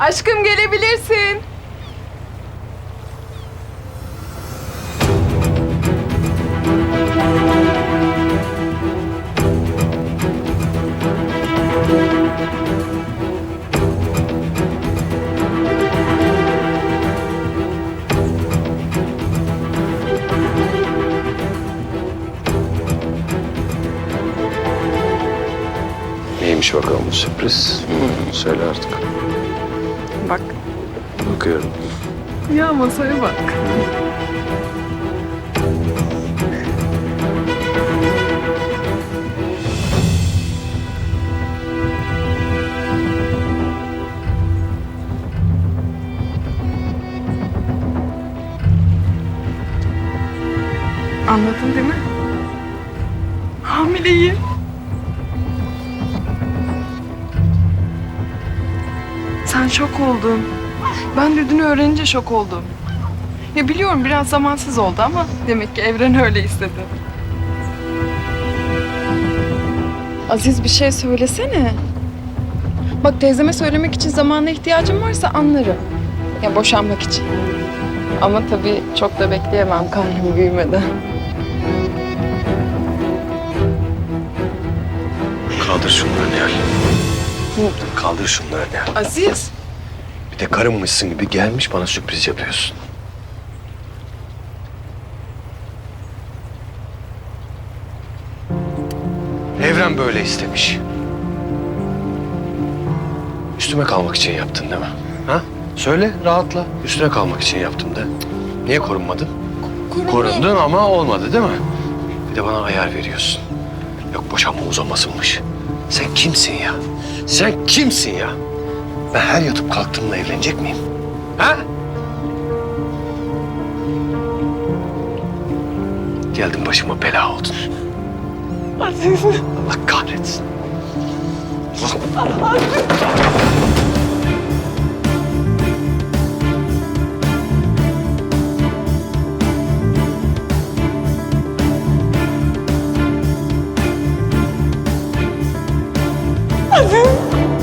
Aşkım gelebilirsin. Neymiş bakalım sürpriz? Hı, söyle artık. Bak. Bakıyorum. Ya masaya bak. Anladın değil mi? Hamileyim. Sen şok oldun. Ben de dün öğrenince şok oldum. Ya biliyorum biraz zamansız oldu ama demek ki evren öyle istedi. Aziz bir şey söylesene. Bak teyzeme söylemek için zamana ihtiyacım varsa anlarım. Ya boşanmak için. Ama tabii çok da bekleyemem karnım büyümeden. Kaldır şunları Nihal. Kaldır şunları Nihal. Aziz. Bir de karınmışsın gibi gelmiş bana sürpriz yapıyorsun. Evren böyle istemiş. Üstüme kalmak için yaptın değil mi? Ha? Söyle rahatla. Üstüne kalmak için yaptım de. Niye korunmadın? Korundun ama olmadı değil mi? Bir de bana ayar veriyorsun. Yok boşanma uzamasınmış. Sen kimsin ya? Sen kimsin ya? Ben her yatıp kalktığımda evlenecek miyim? Ha? Geldin başıma bela oldun. Aziz. Allah kahretsin. Aziz. Allah'ım.